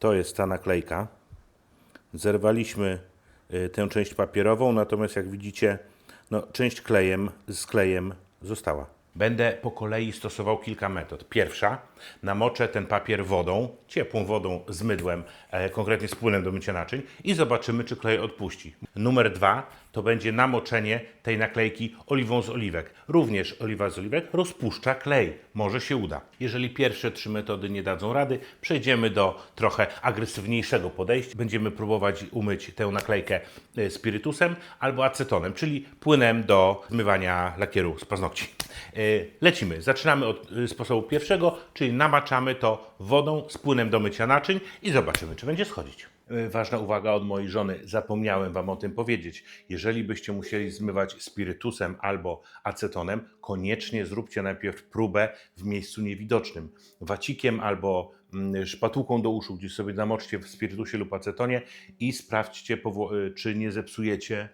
To jest ta naklejka. Zerwaliśmy y, tę część papierową, natomiast jak widzicie, no, część klejem z klejem została. Będę po kolei stosował kilka metod. Pierwsza, namoczę ten papier wodą, ciepłą wodą z mydłem, e, konkretnie z płynem do mycia naczyń i zobaczymy, czy klej odpuści. Numer dwa, to będzie namoczenie tej naklejki oliwą z oliwek. Również oliwa z oliwek rozpuszcza klej. Może się uda. Jeżeli pierwsze trzy metody nie dadzą rady, przejdziemy do trochę agresywniejszego podejścia. Będziemy próbować umyć tę naklejkę e, spirytusem albo acetonem, czyli płynem do zmywania lakieru z paznokci. E, Lecimy. Zaczynamy od e, sposobu pierwszego, czyli namaczamy to wodą z płynem do mycia naczyń i zobaczymy, czy będzie schodzić. E, Ważna uwaga od mojej żony, zapomniałem Wam o tym powiedzieć. Jeżeli byście musieli zmywać spirytusem albo acetonem, koniecznie zróbcie najpierw próbę w miejscu niewidocznym. Wacikiem albo mm, szpatułką do uszu, gdzie sobie namoczcie w spirytusie lub acetonie i sprawdźcie, e, czy nie zepsujecie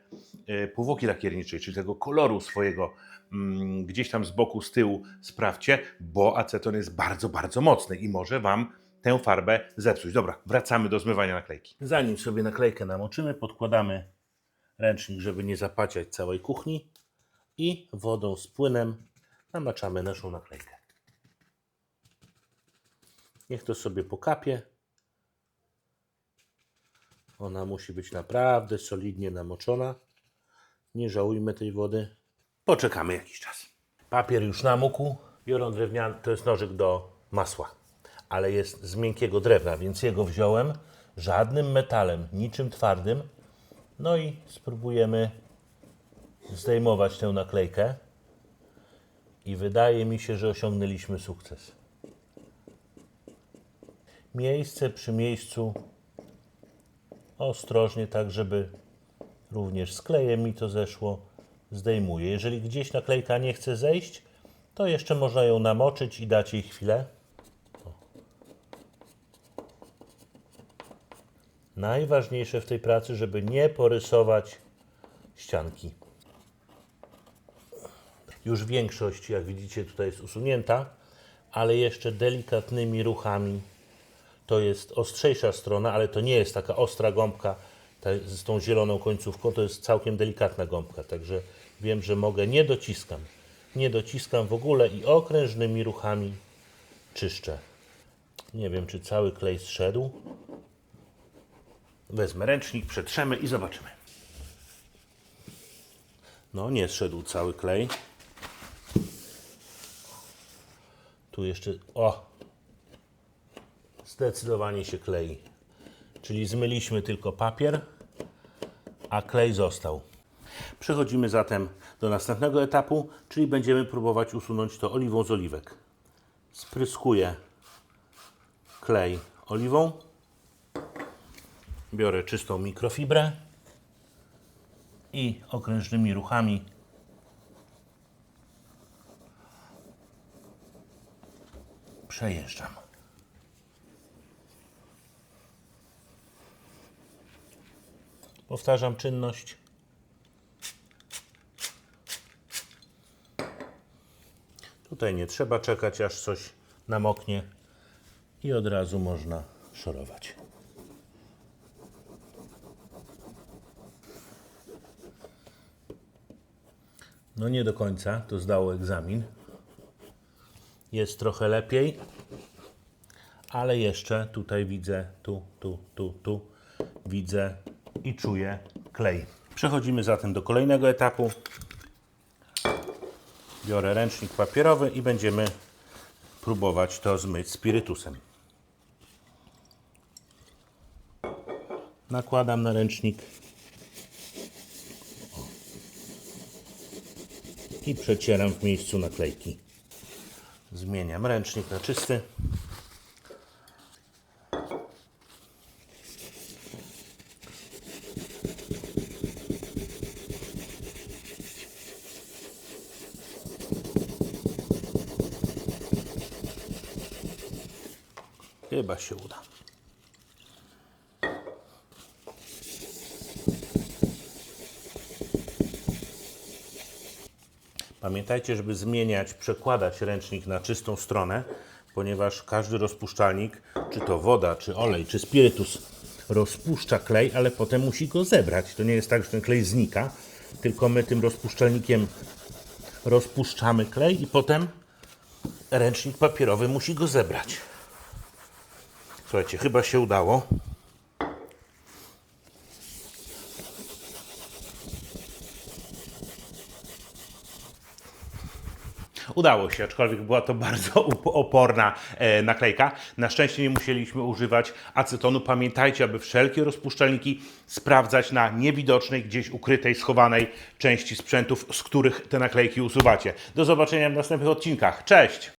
e, powłoki lakierniczej, czyli tego koloru swojego mm, gdzieś tam z boku, z tyłu sprawdźcie, bo aceton jest bardzo, bardzo mocny i może Wam tę farbę zepsuć. Dobra, wracamy do zmywania naklejki. Zanim sobie naklejkę namoczymy, podkładamy ręcznik, żeby nie zapaciać całej kuchni i wodą z płynem namaczamy naszą naklejkę. Niech to sobie pokapie. Ona musi być naprawdę solidnie namoczona. Nie żałujmy tej wody. Poczekamy jakiś czas. Papier już namógł. Biorą drewniany, to jest nożyk do masła, ale jest z miękkiego drewna, więc jego wziąłem żadnym metalem, niczym twardym. No i spróbujemy zdejmować tę naklejkę. I wydaje mi się, że osiągnęliśmy sukces. Miejsce przy miejscu ostrożnie, tak żeby również z klejem mi to zeszło, zdejmuję. Jeżeli gdzieś naklejka nie chce zejść, to jeszcze można ją namoczyć i dać jej chwilę. O. Najważniejsze w tej pracy, żeby nie porysować ścianki. Już większość, jak widzicie, tutaj jest usunięta, ale jeszcze delikatnymi ruchami to jest ostrzejsza strona, ale to nie jest taka ostra gąbka z tą zieloną końcówką, to jest całkiem delikatna gąbka, także wiem, że mogę, nie dociskam, nie dociskam w ogóle i okrężnymi ruchami czyszczę. Nie wiem, czy cały klej zszedł. Wezmę ręcznik, przetrzemy i zobaczymy. No, nie zszedł cały klej. Tu jeszcze, o, zdecydowanie się klei. Czyli zmyliśmy tylko papier, a klej został. Przechodzimy zatem do następnego etapu, czyli będziemy próbować usunąć to oliwą z oliwek. Spryskuję klej oliwą. Biorę czystą mikrofibrę i okrężnymi ruchami przejeżdżam. Powtarzam czynność. Tutaj nie trzeba czekać, aż coś namoknie i od razu można szorować. No nie do końca, to zdało egzamin. Jest trochę lepiej, ale jeszcze tutaj widzę, tu, tu, tu, tu widzę i czuję klej. Przechodzimy zatem do kolejnego etapu. Biorę ręcznik papierowy i będziemy próbować to zmyć spirytusem. Nakładam na ręcznik i przecieram w miejscu naklejki. Zmieniam ręcznik na czysty. Chyba się uda. Pamiętajcie, żeby zmieniać, przekładać ręcznik na czystą stronę, ponieważ każdy rozpuszczalnik, czy to woda, czy olej, czy spirytus, rozpuszcza klej, ale potem musi go zebrać. To nie jest tak, że ten klej znika, tylko my tym rozpuszczalnikiem rozpuszczamy klej i potem ręcznik papierowy musi go zebrać. Słuchajcie, chyba się udało. Udało się, aczkolwiek była to bardzo oporna e, naklejka. Na szczęście nie musieliśmy używać acetonu. Pamiętajcie, aby wszelkie rozpuszczalniki sprawdzać na niewidocznej, gdzieś ukrytej, schowanej części sprzętów, z których te naklejki usuwacie. Do zobaczenia w następnych odcinkach. Cześć!